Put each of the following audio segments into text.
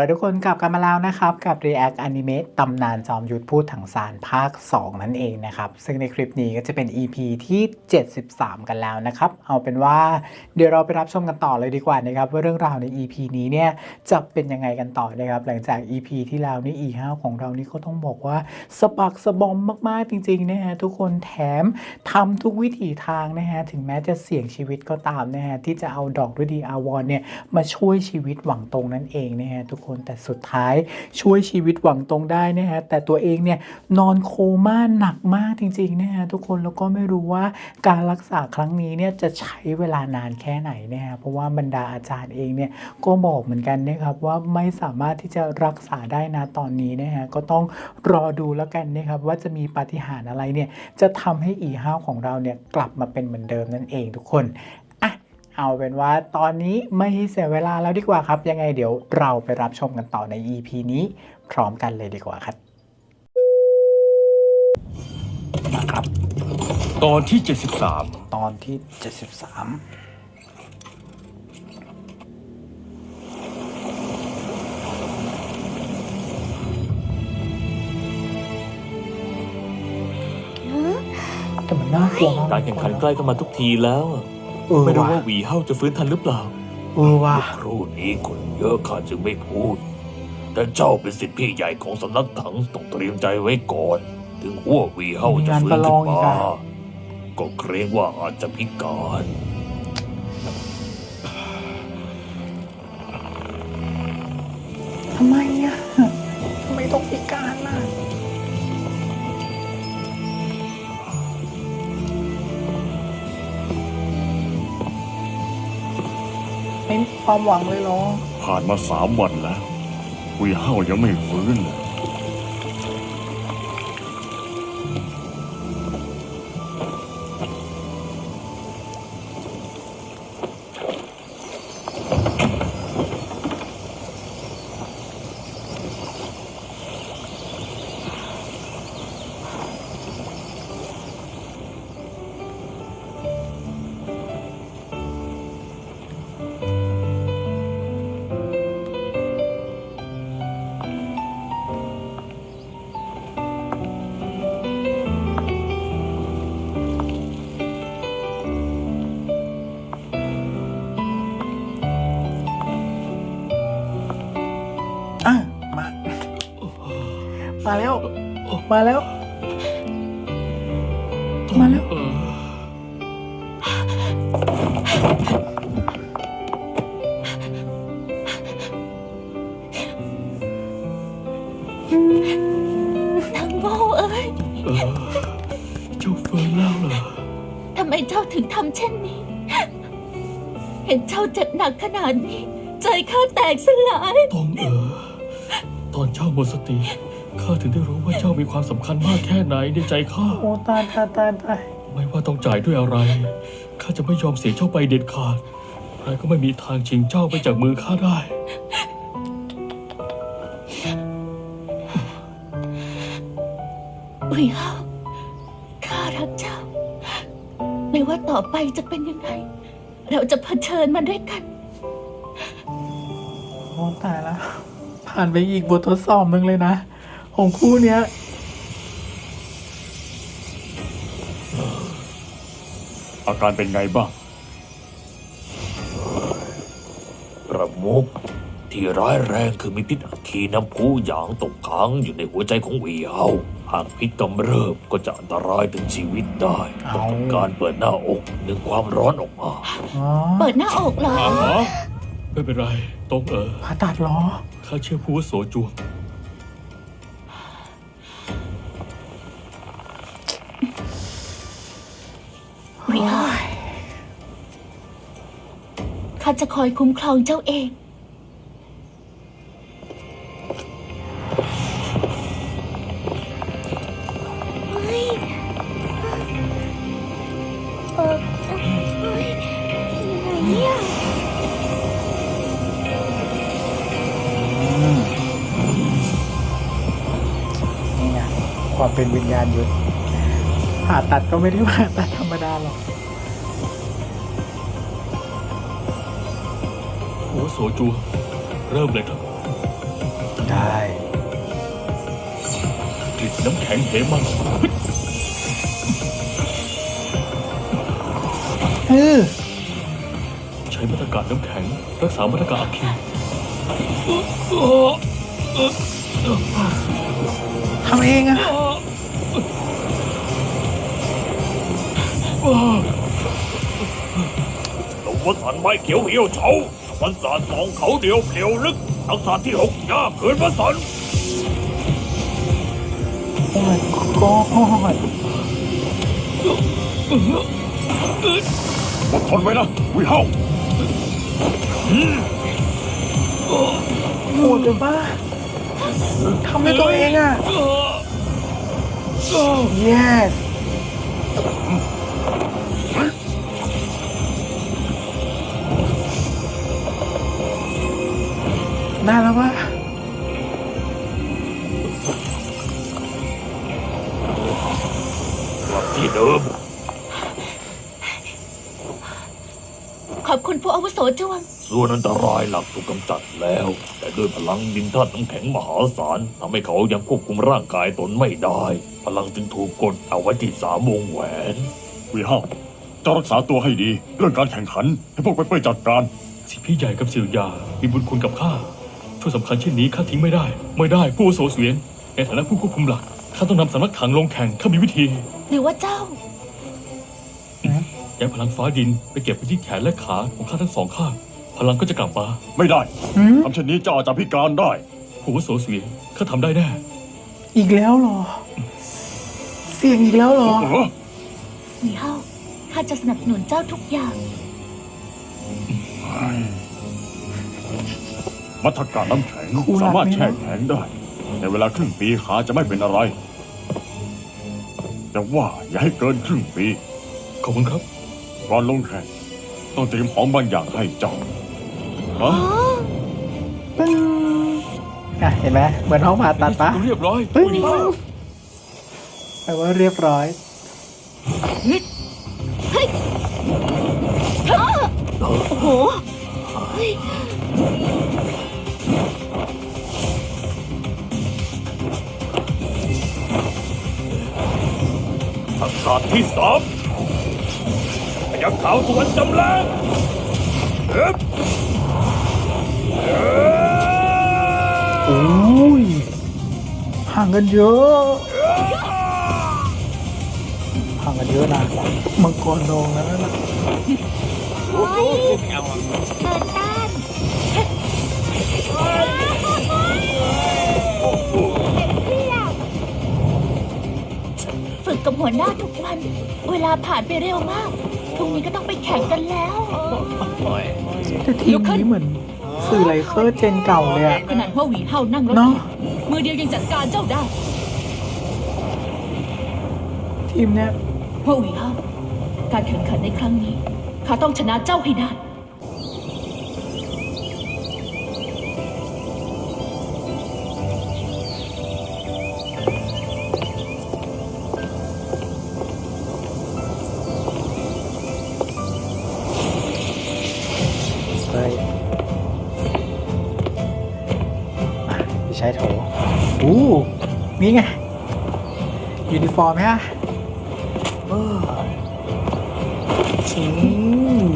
ละทุกคนกลับกันมาแล้วนะครับ กับ React Anime ตำนานจอมยุทธพูดถังซานภาค 2 นั่นเองนะครับ ซึ่งในคลิปนี้ก็จะเป็น EP ที่ 73 กันแล้วนะครับ เอาเป็นว่าเดี๋ยวเราไปรับชมกันต่อเลยดีกว่านะครับ ว่าเรื่องราวใน EP นี้เนี่ยจะเป็นยังไงกันต่อนะครับ หลังจาก EP ที่แล้วนี่ E5 ของเรานี่ก็ต้องบอกว่าสะบักสะบอมมากๆจริงๆนะฮะทุกคนแถมทำทุกวิถีทางนะฮะถึงแม้จะเสี่ยงชีวิตก็ตามนะฮะที่จะเอาดอกฤดีอาวรเนี่ยมาช่วยชีวิตหวังตรงนั่นเองนะฮะทุกคน แต่สุดท้ายช่วยชีวิตหวังตรงได้นะฮะแต่ตัวเองเนี่ยนอนโคม่าหนักมากจริงๆนะฮะทุกคนแล้วก็ไม่รู้ว่าการรักษาครั้งนี้เนี่ยจะใช้เวลานานแค่ไหนนะฮะเพราะว่าบรรดาอาจารย์เองเนี่ยก็บอกเหมือนกันนะครับว่าไม่สามารถที่จะรักษาได้นะตอนนี้นะฮะก็ต้องรอดูแล้วกันนะครับว่าจะมีปาฏิหาริย์อะไรเนี่ยจะทำให้อีห้าวของเราเนี่ยกลับมาเป็นเหมือนเดิมนั่นเองทุกคน เอาเป็นว่าตอนนี้ไม่ให้เสียเวลาแล้วดีกว่าครับ ยังไงเดี๋ยวเราไปรับชมกันต่อใน EP นี้พร้อมกันเลยดีกว่าครับมาครับ ตอนที่ 73 ตอนที่ 73 แต่มันน่ากลัวมาก การแข่งขันใกล้เข้ามาทุกทีแล้วอะเออไม่รู้ว่ะว่าหวีเฮ้าจะฟื้นทันหรือเปล่า เออว่ะครู่นี้คนเยอะข้าจึงไม่พูด แต่เจ้าเป็นสิทธิพี่ใหญ่ของสำนักถังต้องเตรียมใจไว้ก่อน ถึงหัววีเฮาจะฟื้นขึ้นมาก็เกรงว่าอาจจะพิการทำไม ความหวังเลยเหรอ ผ่านมาสามวันแล้ว คุยเฮายังไม่ฟื้นเลย มาแล้ว มาแล้วทั้งโง่เอ้ย เออเจ้าฟื้นแล้วเหรอทำไมเจ้าถึงทำเช่นนี้ เห็นเจ้าเจ็บหนักขนาดนี้ ใจข้าแตกสลาย ตองเออ ตอนเจ้าหมดสติ ข้าถึงได้รู้ว่าเจ้ามีความสำคัญมากแค่ไหนในใจข้า โอ้ตายตายตายตายไม่ว่าต้องจ่ายด้วยอะไร ข้าจะไม่ยอมเสียเจ้าไปเด็ดขาดใครก็ไม่มีทางชิงเจ้าไปจากมือข้าได้อุยเฮาข้ารักเจ้า ไม่ว่าต่อไปจะเป็นยังไง เราจะเผชิญมันด้วยกัน โอ้ตายแล้ว ผ่านไปอีกบททดสอบหนึ่งเลยนะ ของคู่เนี้ยอาการเป็นไงบ้าง ประมุขที่ร้ายแรงคือมีพิษอัคคีน้ำพุหยางตกค้างอยู่ในหัวใจของวีเฮาหากพิษกำเริบก็จะอันตรายถึงชีวิตได้ต้องทำการเปิดหน้าอกดึงความร้อนออกมาอ๋อเปิดหน้าอกเหรอไม่เป็นไรตองเออผ่าตัดเหรอ ข้าเชื่อผู้อาวุโสจวง เข้าจะคอยคุ้มครองเจ้าเองเฮ้ยเออเฮ้ยอยู่ไหนเนี่ยนี่ไงความเป็นวิญญาณยุทธ ผ่าตัดก็ไม่ได้ผ่าตัดธรรมดาหรอกผู้อาวุโสจวงเริ่มเลยครับใช่กลิ่นน้ำแข็งเหมันเออใช้มาตรการน้ำแข็ง รักษามาตรการอัคคีทำเองอะ ลงวัสันไม้เขียวเหี่ยวเฉาวันสารสองเขาเดียวเปลี่ยวลึกทักษะที่หกยากเกินวัสันโอ้ my god อดทนไว้นะวิเฮาโหดเลยป้าทำให้ตัวเองอะ yes ได้แล้วป่ะกลับที่เดิมขอบคุณผู้อาวุโสจวง ส่วนอันตรายหลักถูกกำจัดแล้ว แต่ด้วยพลังดินธาตุน้ำแข็งมหาศาลทำให้เขายังควบคุมร่างกายตนไม่ได้ พลังจึงถูกกดเอาไว้ที่สามวงแหวนวีห้าเจ้ารักษาตัวให้ดี เรื่องการแข่งขัน ให้พวกไปเปิดจัดการ สิพี่ใหญ่กับสิวยามีบุญคุณกับข้า ช่วยสำคัญเช่นนี้ข้าทิ้งไม่ได้ ไม่ได้ผู้อาวุโสเสวียนในฐานะผู้ควบคุมหลักข้าต้องนำสำนักถังลงแข่งข้ามีวิธีหรือว่าเจ้า ย้ายพลังฟ้าดินไปเก็บไว้ที่แขนและขาของข้าทั้งสองข้างพลังก็จะกลับมาไม่ได้หืมทำเช่นนี้เจ้าอาจจะพิการได้ ผู้อาวุโสเสวียนข้าทำได้แน่อีกแล้วเหรอ เสี่ยงอีกแล้วเหรอ เออหนีเฮาข้าจะสนับสนุนเจ้าทุกอย่าง มัทการน้ำแข็งครูรักสามารถไหมแช่แข็งได้ ในเวลาครึ่งปีขาจะไม่เป็นอะไร แต่ว่าอย่าให้เกินครึ่งปีขอบคุณครับ ก่อนลงแข่งต้องเตรียมของบางอย่างให้เจ้าฮะปึ้งอะเห็นไหมเหมือนห้องผ่าตัดปะเรียบร้อยปึ้งแปลว่าเรียบร้อยโอ้โห ทักษะที่สามพยักขาวสวนจำแรงเอ๊บเอ๊บโอ้ยห่างกันเยอะห่างกันเยอะนะมังกรโดงแล้วนะ เฮ้ยเปิดต้า กกับหัวหน้าทุกวัน เวลาผ่านไปเร็วมากพรุ่งนี้ก็ต้องไปแข่งกันแล้ว แต่ทีมนี้เหมือนสื่อไลเคอร์เจนเก่าเลยอะขนาดว่าหวีเฮานั่งรถเนาะเข็นมือเดียวยังจัดการเจ้าได้ ทีมเนี้ยว่าหวีเฮาการแข่งขันในครั้งนี้ข้าต้องชนะเจ้าให้ได้ อู้นี่ไง ยูนิฟอร์มฮะอืม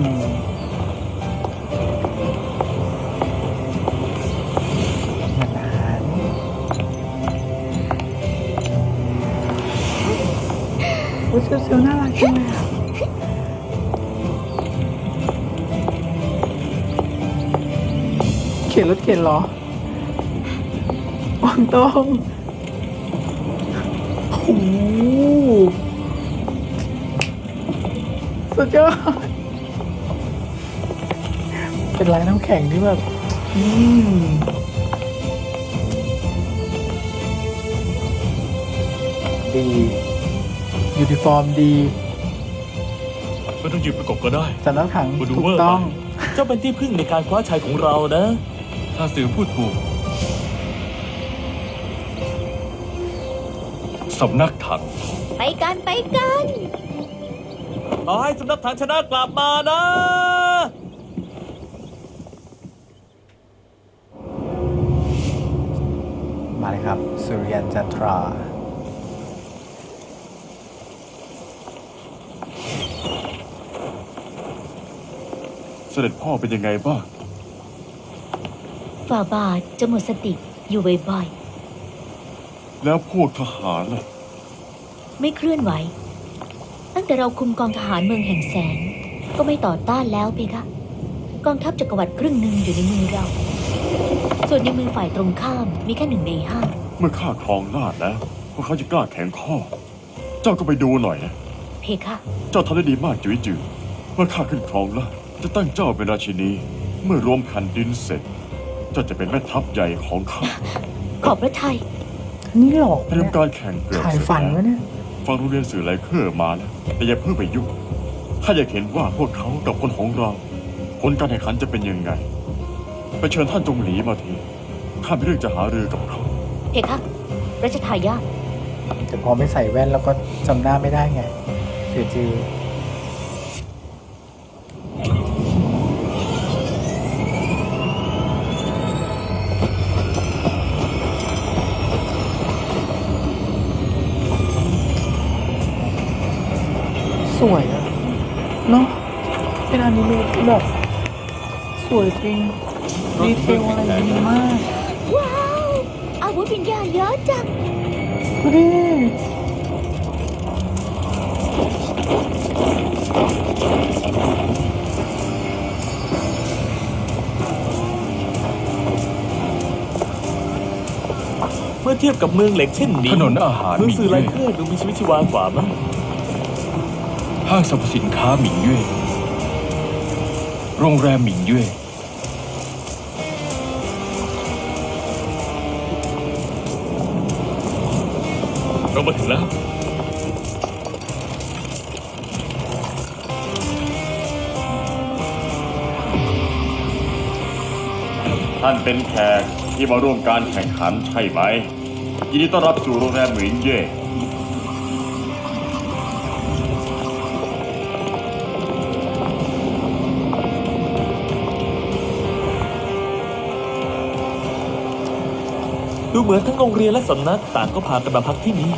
มันอาหารโอ้ยเซลลน่ารักจังเลยเข็นรถเข็นเหรอางตรงโอ้โหสุดยอดเป็นลายน้ำแข็งที่แบบอืมดี ยูนิฟอร์มดีไม่ต้องยืนประกบก็ได้ สำนักถังมาดูถูเวกอร์ต้องไปเจ้าเป็นที่พึ่งในการคว้าชัยของเรานะ ถ้าสื่อพูดถูก สำนักถัง ไปกันไปกัน ขอให้สำนักถังชนะกลับมานะสุริยันจันทรา เสด็จพ่อเป็นยังไงบ้าง ฝ่าบาทจะหมดสติอยู่บ่อย แล้วพวกทหารล่ะๆไม่เคลื่อนไหว ตั้งแต่เราคุมกองทหารเมืองแห่งแสง ก็ไม่ต่อต้านแล้วเพคะ กองทัพจักรวรรดิครึ่งหนึ่งอยู่ในมือเรา ส่วนในมือฝ่ายตรงข้ามมีแค่หนึ่งในห้าเมื่อข้าครองราชย์แล้วพวกเขาจะกล้าแข็งข้อ เจ้าก็ไปดูหน่อยนะ เพคะ เจ้าทำได้ดีมากจุ๋ยจือเมื่อข้าขึ้นครองราชย์จะตั้งเจ้าเป็นราชินี เมื่อรวมแผ่นดินเสร็จ เจ้าจะเป็นแม่ทัพใหญ่ของข้า ขอบพระทัย นี่หลอกเตรียมการแข่งเกือบถ่ายเสร็จฝันแล้ววะเนี่ยฟังโรงเรียนสื่อไลเคอร์มานะแต่อย่าเพิ่งไปยุ่งถ้าอยากเห็นว่าพวกเขากับคนของเรา ผลการแข่งขันจะเป็นยังไง ไปเชิญท่านจงหลีมาทีข้ามีเรื่องจะหารือกับเขาเพคะรัชทายาทแต่พอไม่ใส่แว่นแล้วก็จำหน้าไม่ได้ไง เสียจือ สวยอะเนาะเป็นอนิเมะที่แบบสวยจริงดีเทลอะไรดีมาก ว้าวอาวุธวิญญาณเยอะจังดูดิเมื่อเทียบกับเมืองเหล็กเช่นนี้ถนนอาหารเมืองสื่อมีไลด้วยเคอร์ดูมีชีวิตชีวากว่ามั้ง ห้างสรรพสินค้าหมิงเย่โรงแรมหมิงเย่เรามาถึงแล้ว ท่านเป็นแขกที่มาร่วมการแข่งขันใช่ไหมยินดีต้อนรับสู่โรงแรมหมิงเย่ ดูเหมือนทั้งโรงเรียนและสำนักต่างก็พากันมาพักที่นี่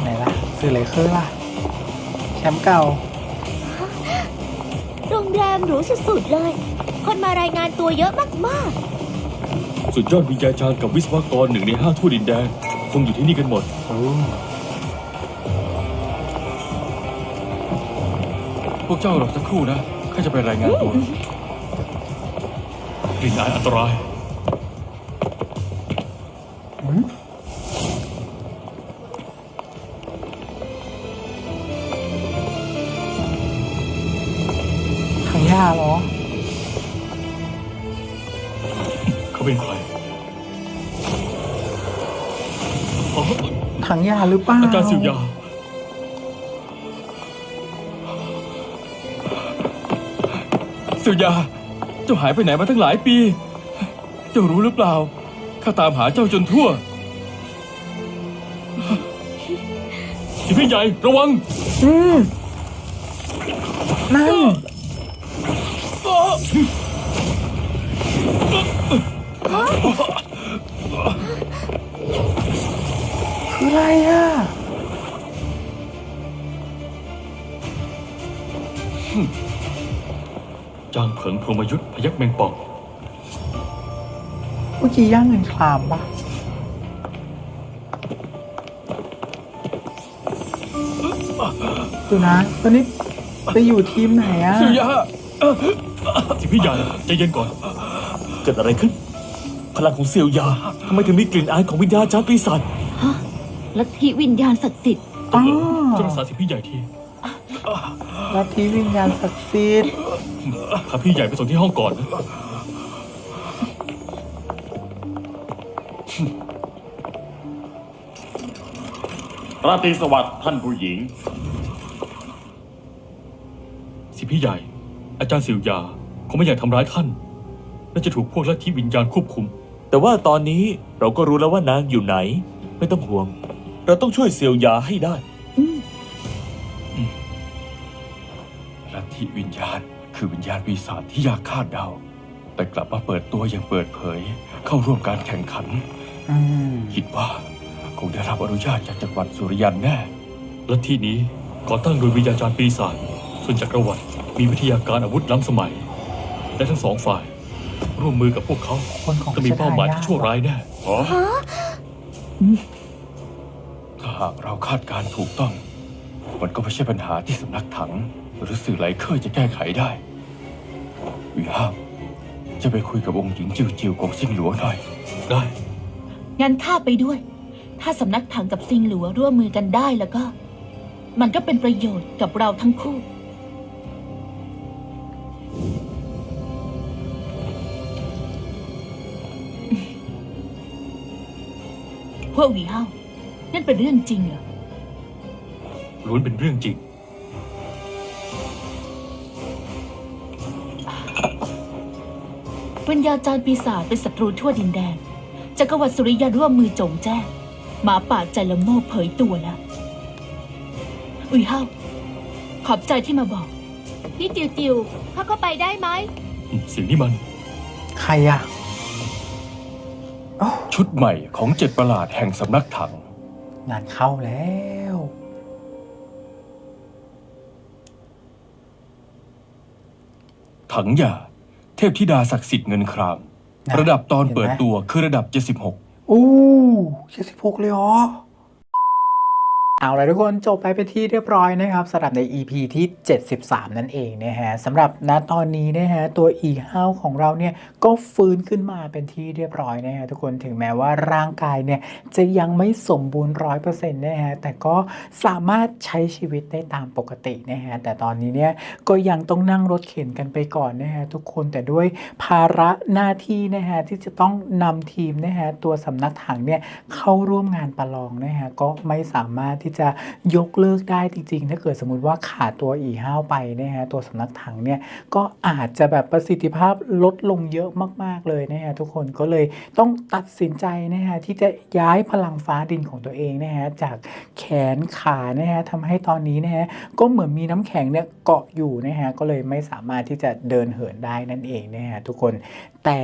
ไหนล่ะสื่อเลเคอร์ล่ะ แชมป์เก่า โรงแรมหรูสุดๆเลย คนมารายงานตัวเยอะมากสุดยอดวิญญาจารย์กับวิศวกรหนึ่งในห้าทั่วดินแดนคงอยู่ที่นี่กันหมด โอ้พวกเจ้ารอสักครู่นะข้าจะไปรายงานตัวกลิ่นอายอันตราย หรือเปล่าอาจารย์สิวยาสิวยา เจ้าหายไปไหนมาตั้งหลายปี เจ้ารู้หรือเปล่า ข้าตามหาเจ้าจนทั่ว สิพี่ใหญ่ระวัง อืมนั่น คืออะไรอะจางเผิงพรหมยุทธ์พยักแมงป่องเมื่อกี้ย่างเงินคลามปะดูนะ ตอนนี้ไปอยู่ทีมไหนอะสิวยาสิพี่ใหญ่ใจเย็นก่อน เกิดอะไรขึ้น พลังของเซียวยาทำไมถึงมีกลิ่นอายของวิญญาณจารย์ปีศาจๆ ลัทธิวิญญาณศักดิ์สิทธิ์ อ๋อจะรักษาสิพี่ใหญ่ทีลัทธิวิญญาณศักดิ์สิทธิ์พาพี่ใหญ่ไปส่งที่ห้องก่อนนะราตรีสวัสดิ์ท่านผู้หญิง สิพี่ใหญ่ อาจารย์สิวยาคงไม่อยากทำร้ายท่าน และจะถูกพวกลัทธิวิญญาณควบคุม แต่ว่าตอนนี้เราก็รู้แล้วว่านางอยู่ไหน ไม่ต้องห่วง เราต้องช่วยเซียวยาให้ได้ลัทธิวิญญาณ คือวิญญาณปีศาจที่ยากคาดเดา แต่กลับมาเปิดตัวอย่างเปิดเผย เข้าร่วมการแข่งขันอืมคิดว่าคงได้รับอนุญาตจากจักรวรรดิสุริยันแน่และที่นี้ก่อตั้งโดยวิญญาจารย์ปีศาจส่วนจักรวรรดิมีวิทยาการอาวุธล้ำสมัย และทั้งสองฝ่าย ร่วมมือกับพวกเขาคนของจะมีเป้าหมายที่ชั่วร้ายแน่อ๋อถ้า หากเราคาดการณ์ถูกต้อง มันก็ไม่ใช่ปัญหาที่สำนักถัง หรือสื่อไหลเคอร์จะแก้ไขได้วิฮาวจะไปคุยกับองค์หญิงจิวจิวของซิงหลัวหน่อยได้งั้นข้าไปด้วย ถ้าสำนักถังกับซิงหลัวร่วมมือกันได้แล้วก็ มันก็เป็นประโยชน์กับเราทั้งคู่ พวกหวีเฮา เป็นเรื่องจริงเหรอ ล้วนเป็นเรื่องจริงวิญญาจารย์ปีศาจเป็นศัตรูทั่วดินแดน จักรวรรดิสุริยะร่วมมือโจงแจ้ง หมาป่าใจละโมบเผยตัวแล้ว อุยเฮาขอบใจที่มาบอก พี่ติวติวเข้าเข้าไปได้ไหม เสียงนี้มัน ใครอะโอ้ชุดใหม่ของเจ็ดประหลาดแห่งสำนักถัง งานเข้าแล้ว ถังหยาเทพธิดาศักดิ์สิทธิ์เงินคราม นะระดับตอนเห็นไหม เปิดตัวคือระดับ 76อู้เจ็ดสิบหกเลยเหรอ เอาละทุกคนจบไปเป็นที่เรียบร้อยนะครับสำหรับใน EP ที่ 73 นั่นเองนะฮะสำหรับณตอนนี้นะฮะตัวอีห้าวของเราเนี่ยก็ฟื้นขึ้นมาเป็นที่เรียบร้อยนะฮะทุกคนถึงแม้ว่าร่างกายเนี่ยจะยังไม่สมบูรณ์ร้อยเปอร์เซ็นต์นะฮะแต่ก็สามารถใช้ชีวิตได้ตามปกตินะฮะแต่ตอนนี้เนี่ยก็ยังต้องนั่งรถเข็นกันไปก่อนนะฮะทุกคนแต่ด้วยภาระหน้าที่นะฮะที่จะต้องนำทีมนะฮะตัวสำนักถังเนี่ยเข้าร่วมงานประลองนะฮะก็ไม่สามารถที่จะยกเลิกได้จริงๆ ถ้าเกิดสมมติว่าขาดตัวอีห้าวไปนะฮะตัวสำนักถังเนี่ยก็อาจจะแบบประสิทธิภาพลดลงเยอะมากๆเลยนะฮะทุกคนก็เลยต้องตัดสินใจนะฮะที่จะย้ายพลังฟ้าดินของตัวเองนะฮะจากแขนขานะฮะทำให้ตอนนี้นะฮะก็เหมือนมีน้ำแข็งเนี่ยเกาะอยู่นะฮะก็เลยไม่สามารถที่จะเดินเหินได้นั่นเองนะฮะทุกคน แต่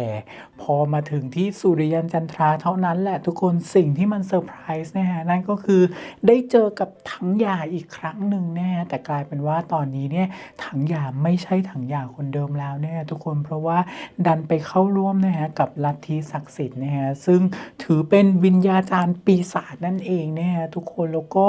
พอมาถึงที่สุริยันจันทราเท่านั้นแหละทุกคนสิ่งที่มันเซอร์ไพรส์นะฮะนั่นก็คือได้เจอกับถังหยาอีกครั้งหนึ่งนะฮะแต่กลายเป็นว่าตอนนี้เนี่ยถังหยาไม่ใช่ถังหยาคนเดิมแล้วนะฮะทุกคนเพราะว่าดันไปเข้าร่วมนะฮะกับลัทธิศักดิ์สิทธิ์นะฮะซึ่งถือเป็นวิญญาจารย์ปีศาจนั่นเองนะฮะทุกคนแล้วก็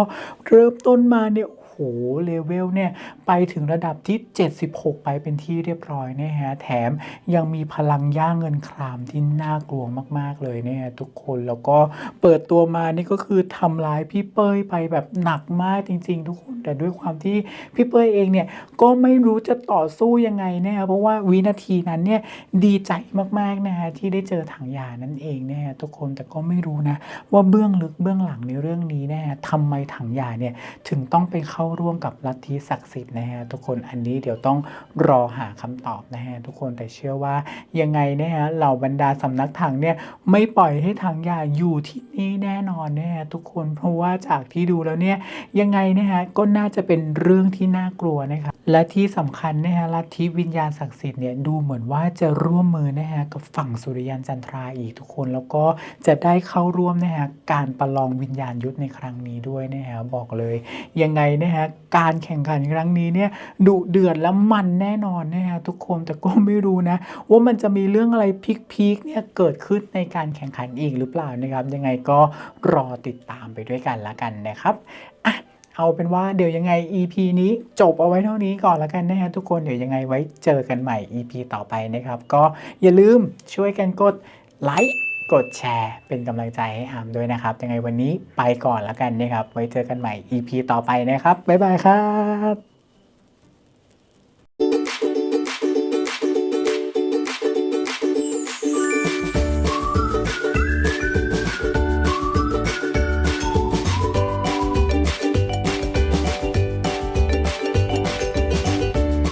เริ่มต้นมาเนี่ย โอ้โหเลเวลเนี่ยไปถึงระดับที่ 76 ไปเป็นที่เรียบร้อยนะฮะแถมยังมีพลังย่างเงินครามที่น่ากลัวมาก ๆ เลยเนี่ยทุกคนแล้วก็เปิดตัวมานี่ก็คือทำร้ายพี่เป้ยไปแบบหนักมากจริง ๆ ทุกคนแต่ด้วยความที่พี่เป้ยเองเนี่ยก็ไม่รู้จะต่อสู้ยังไงเนี่ยเพราะว่าวินาทีนั้นเนี่ยดีใจมากๆนะฮะที่ได้เจอถังยานั่นเองเนี่ยทุกคนแต่ก็ไม่รู้นะว่าเบื้องลึกเบื้องหลังในเรื่องนี้แน่ยทำไมถังยาเนี่ยถึงต้องไปเข้าาร่วมกับลัทธิศักดิ์สิทธิ์นะฮะทุกคนอันนี้เดี๋ยวต้องรอหาคำตอบนะฮะทุกคนแต่เชื่อว่ายังไงนะฮะเหล่าบรรดาสำนักถังเนี่ยไม่ปล่อยให้ถังยาอยู่ที่นี่แน่นอนนะฮะทุกคนเพราะว่าจากที่ดูแล้วเนี่ยยังไงนะฮะก็น่าจะเป็นเรื่องที่น่ากลัวนะครับและที่สำคัญนะฮะลัทธิวิญญาณศักดิ์สิทธิ์เนี่ยดูเหมือนว่าจะร่วมมือนะฮะกับฝั่งสุริยันจันทราอีกทุกคนแล้วก็จะได้เข้าร่วมนะฮะการประลองวิญญาณยุทธในครั้งนี้ด้วยนะฮะบอกเลยยังไงนะฮะการแข่งขันครั้งนี้เนี่ยดุเดือดและมันแน่นอนนะฮะทุกคนแต่ก็ไม่รู้นะ ว่ามันจะมีเรื่องอะไรพีคๆเนี่ยเกิดขึ้นในการแข่งขันอีกหรือเปล่านะครับยังไงก็รอติดตามไปด้วยกันละกันนะครับอะเอาเป็นว่าเดี๋ยวยังไง EP นี้จบเอาไว้เท่านี้ก่อนละกันนะฮะทุกคนเดี๋ยวยังไงไว้เจอกันใหม่ EP ต่อไปนะครับ ก็อย่าลืมช่วยกันกดไลค์ กดแชร์เป็นกำลังใจให้อามด้วยนะครับ ยังไงวันนี้ไปก่อนแล้วกันนะครับ ไว้เจอกันใหม่ EP ต่อไปนะครับ บ๊ายบายครับ